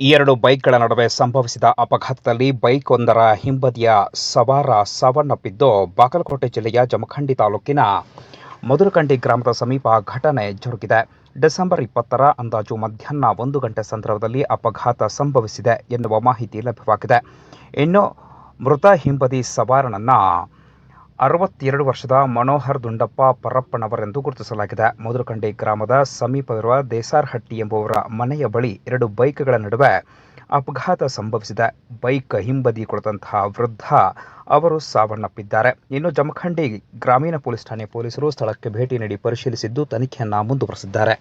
ಈ ಎರಡು ಬೈಕ್ಗಳ ನಡುವೆ ಸಂಭವಿಸಿದ ಅಪಘಾತದಲ್ಲಿ ಬೈಕ್ ಒಂದರ ಹಿಂಬದಿಯ ಸವಾರ ಸಾವನ್ನಪ್ಪಿದ್ದು ಬಾಗಲಕೋಟೆ ಜಿಲ್ಲೆಯ ಜಮಖಂಡಿ ತಾಲೂಕಿನ ಮಧುರಕಂಡಿ ಗ್ರಾಮದ ಸಮೀಪ ಘಟನೆ ಜರುಗಿದೆ. ಡಿಸೆಂಬರ್ ಇಪ್ಪತ್ತರ ಅಂದಾಜು ಮಧ್ಯಾಹ್ನ ಒಂದು ಗಂಟೆ ಸಂದರ್ಭದಲ್ಲಿ ಅಪಘಾತ ಸಂಭವಿಸಿದೆ ಎನ್ನುವ ಮಾಹಿತಿ ಲಭ್ಯವಾಗಿದೆ. ಇನ್ನು ಮೃತ ಹಿಂಬದಿ ಸವಾರನನ್ನ ಅರವತ್ತೆರಡು ವರ್ಷದ ಮನೋಹರ್ ದುಂಡಪ್ಪ ಪರಪ್ಪನವರೆಂದು ಗುರುತಿಸಲಾಗಿದೆ. ಮಧುರಕಂಡಿ ಗ್ರಾಮದ ಸಮೀಪವಿರುವ ದೇಸಾರ್ಹಟ್ಟಿ ಎಂಬುವರ ಮನೆಯ ಬಳಿ ಎರಡು ಬೈಕ್ಗಳ ನಡುವೆ ಅಪಘಾತ ಸಂಭವಿಸಿದೆ. ಬೈಕ್ ಹಿಂಬದಿ ಕುಳಿತಂತಹ ವೃದ್ಧ ಅವರು ಸಾವನ್ನಪ್ಪಿದ್ದಾರೆ. ಇನ್ನು ಜಮಖಂಡಿ ಗ್ರಾಮೀಣ ಪೊಲೀಸ್ ಠಾಣೆ ಪೊಲೀಸರು ಸ್ಥಳಕ್ಕೆ ಭೇಟಿ ನೀಡಿ ಪರಿಶೀಲಿಸಿದ್ದು ತನಿಖೆಯನ್ನು ಮುಂದುವರೆಸಿದ್ದಾರೆ.